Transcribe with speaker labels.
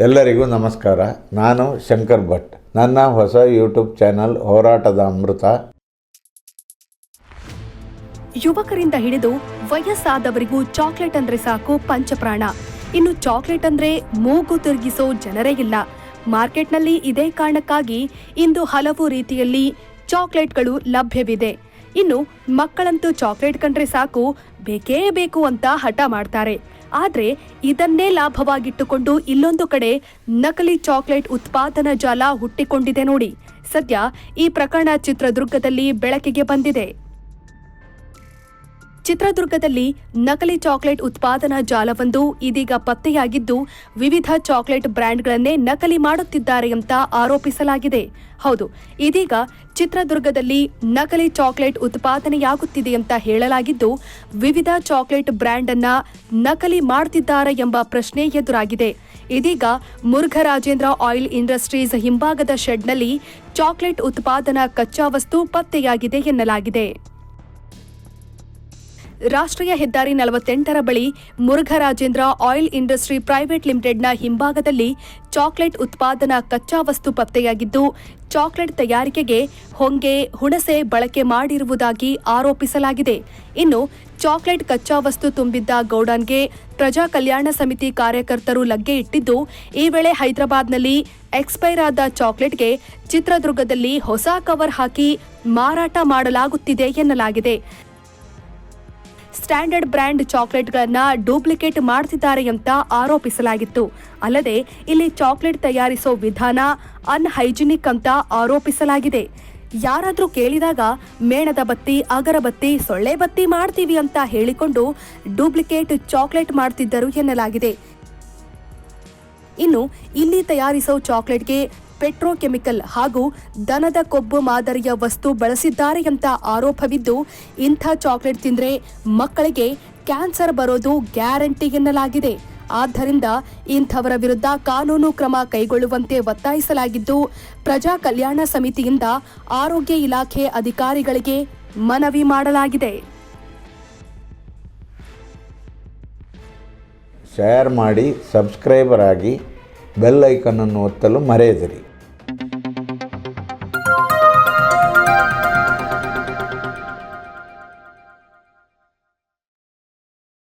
Speaker 1: ಎಲ್ಲರಿಗೂ ನಮಸ್ಕಾರ. ನಾನು ಶಂಕರ್ ಭಟ್. ನನ್ನ ಹೊಸ ಯೂಟ್ಯೂಬ್ ಚಾನಲ್ ಹೋರಾಟದ ಅಮೃತ.
Speaker 2: ಯುವಕರಿಂದ ಹಿಡಿದು ವಯಸ್ಸಾದವರಿಗೂ ಚಾಕ್ಲೇಟ್ ಅಂದ್ರೆ ಸಾಕು ಪಂಚಪ್ರಾಣ. ಇನ್ನು ಚಾಕ್ಲೇಟ್ ಅಂದ್ರೆ ಮೂಗು ತಿರುಗಿಸೋ ಜನರೇ ಇಲ್ಲ. ಮಾರ್ಕೆಟ್ನಲ್ಲಿ ಇದೇ ಕಾರಣಕ್ಕಾಗಿ ಇಂದು ಹಲವು ರೀತಿಯಲ್ಲಿ ಚಾಕ್ಲೇಟ್ಗಳು ಲಭ್ಯವಿದೆ. ಇನ್ನು ಮಕ್ಕಳಂತೂ ಚಾಕ್ಲೇಟ್ ಕಂಡ್ರೆ ಸಾಕು, ಬೇಕೇ ಬೇಕು ಅಂತ ಹಠ ಮಾಡ್ತಾರೆ. ಆದ್ರೆ ಇದನ್ನೇ ಲಾಭವಾಗಿಟ್ಟುಕೊಂಡು ಇಲ್ಲೊಂದು ಕಡೆ ನಕಲಿ ಚಾಕ್ಲೇಟ್ ಉತ್ಪಾದನಾ ಜಾಲ ಹುಟ್ಟಿಕೊಂಡಿದೆ ನೋಡಿ. ಸದ್ಯ ಈ ಪ್ರಕರಣ ಚಿತ್ರದುರ್ಗದಲ್ಲಿ ಬೆಳಕಿಗೆ ಬಂದಿದೆ. ಚಿತ್ರದುರ್ಗದಲ್ಲಿ ನಕಲಿ ಚಾಕ್ಲೇಟ್ ಉತ್ಪಾದನಾ ಜಾಲವೊಂದು ಇದೀಗ ಪತ್ತೆಯಾಗಿದ್ದು, ವಿವಿಧ ಚಾಕ್ಲೇಟ್ ಬ್ರ್ಯಾಂಡ್ಗಳನ್ನೇ ನಕಲಿ ಮಾಡುತ್ತಿದ್ದಾರೆ ಅಂತ ಆರೋಪಿಸಲಾಗಿದೆ. ಹೌದು, ಇದೀಗ ಚಿತ್ರದುರ್ಗದಲ್ಲಿ ನಕಲಿ ಚಾಕ್ಲೇಟ್ ಉತ್ಪಾದನೆಯಾಗುತ್ತಿದೆ ಅಂತ ಹೇಳಲಾಗಿದ್ದು, ವಿವಿಧ ಚಾಕ್ಲೇಟ್ ಬ್ರ್ಯಾಂಡ್ ಅನ್ನ ನಕಲಿ ಮಾಡುತ್ತಿದ್ದಾರೆ ಎಂಬ ಪ್ರಶ್ನೆ ಎದುರಾಗಿದೆ. ಇದೀಗ ಮುರುಘರಾಜೇಂದ್ರ ಆಯಿಲ್ ಇಂಡಸ್ಟ್ರೀಸ್ ಹಿಂಭಾಗದ ಶೆಡ್ನಲ್ಲಿ ಚಾಕ್ಲೇಟ್ ಉತ್ಪಾದನಾ ಕಚ್ಚಾ ವಸ್ತು ಪತ್ತೆಯಾಗಿದೆ ಎನ್ನಲಾಗಿದೆ. ರಾಷ್ಟ್ರೀಯ ಹೆದ್ದಾರಿ ನಲವತ್ತೆಂಟರ ಬಳಿ ಮುರುಘರಾಜೇಂದ್ರ ಆಯಿಲ್ ಇಂಡಸ್ಟ್ರಿ ಪ್ರೈವೇಟ್ ಲಿಮಿಟೆಡ್ನ ಹಿಂಭಾಗದಲ್ಲಿ ಚಾಕ್ಲೇಟ್ ಉತ್ಪಾದನಾ ಕಚ್ಚಾ ವಸ್ತು ಪತ್ತೆಯಾಗಿದ್ದು, ಚಾಕ್ಲೇಟ್ ತಯಾರಿಕೆಗೆ ಹೊಂಗೆ, ಹುಣಸೆ ಬಳಕೆ ಮಾಡಿರುವುದಾಗಿ ಆರೋಪಿಸಲಾಗಿದೆ. ಇನ್ನು, ಚಾಕ್ಲೇಟ್ ಕಚ್ಚಾ ವಸ್ತು ತುಂಬಿದ್ದ ಗೌಡನ್ಗೆ ಪ್ರಜಾ ಕಲ್ಯಾಣ ಸಮಿತಿ ಕಾರ್ಯಕರ್ತರು ಲಗ್ಗೆ ಇಟ್ಟಿದ್ದು, ಈ ವೇಳೆ ಹೈದರಾಬಾದ್ನಲ್ಲಿ ಎಕ್ಸ್ಪೈರ್ ಆದ ಚಾಕ್ಲೇಟ್ಗೆ ಚಿತ್ರದುರ್ಗದಲ್ಲಿ ಹೊಸ ಕವರ್ ಹಾಕಿ ಮಾರಾಟ ಮಾಡಲಾಗುತ್ತಿದೆ ಎನ್ನಲಾಗಿದೆ. ಸ್ಟ್ಯಾಂಡರ್ಡ್ ಬ್ರ್ಯಾಂಡ್ ಚಾಕ್ಲೇಟ್ಗಳನ್ನು ಡೂಪ್ಲಿಕೇಟ್ ಮಾಡ್ತಿದ್ದಾರೆ ಅಂತ ಆರೋಪಿಸಲಾಗಿತ್ತು. ಅಲ್ಲದೆ, ಇಲ್ಲಿ ಚಾಕ್ಲೇಟ್ ತಯಾರಿಸೋ ವಿಧಾನ ಅನ್ಹೈಜಿನಿಕ್ ಅಂತ ಆರೋಪಿಸಲಾಗಿದೆ. ಯಾರಾದರೂ ಕೇಳಿದಾಗ, ಮೇಣದ ಬತ್ತಿ ಅಗರಬತ್ತಿ ಸೊಳ್ಳೆ ಬತ್ತಿ ಮಾಡ್ತೀವಿ ಅಂತ ಹೇಳಿಕೊಂಡು ಡೂಪ್ಲಿಕೇಟ್ ಚಾಕ್ಲೇಟ್ ಮಾಡ್ತಿದ್ದರು ಎನ್ನಲಾಗಿದೆ. ಇನ್ನು, ಇಲ್ಲಿ ತಯಾರಿಸೋ ಚಾಕ್ಲೇಟ್ಗೆ ಪೆಟ್ರೋಕೆಮಿಕಲ್ ಹಾಗೂ ದನದ ಕೊಬ್ಬು ಮಾದರಿಯ ವಸ್ತು ಬಳಸಿದ್ದಾರೆ ಅಂತ ಆರೋಪವಿದ್ದು, ಇಂಥ ಚಾಕ್ಲೇಟ್ ತಿಂದ್ರೆ ಮಕ್ಕಳಿಗೆ ಕ್ಯಾನ್ಸರ್ ಬರೋದು ಗ್ಯಾರಂಟಿ ಎನ್ನಲಾಗಿದೆ. ಆದ್ದರಿಂದ ಇಂಥವರ ವಿರುದ್ಧ ಕಾನೂನು ಕ್ರಮ ಕೈಗೊಳ್ಳುವಂತೆ ಒತ್ತಾಯಿಸಲಾಗಿದ್ದು, ಪ್ರಜಾ ಕಲ್ಯಾಣ ಸಮಿತಿಯಿಂದ ಆರೋಗ್ಯ ಇಲಾಖೆ ಅಧಿಕಾರಿಗಳಿಗೆ ಮನವಿ ಮಾಡಲಾಗಿದೆ.
Speaker 1: ಶೇರ್ ಮಾಡಿ, ಸಬ್ಸ್ಕ್ರೈಬರ್ ಆಗಿ ಬೆಲ್ ಐಕನ್ನನ್ನು ಒತ್ತಲು ಮರೆಯದಿರಿ.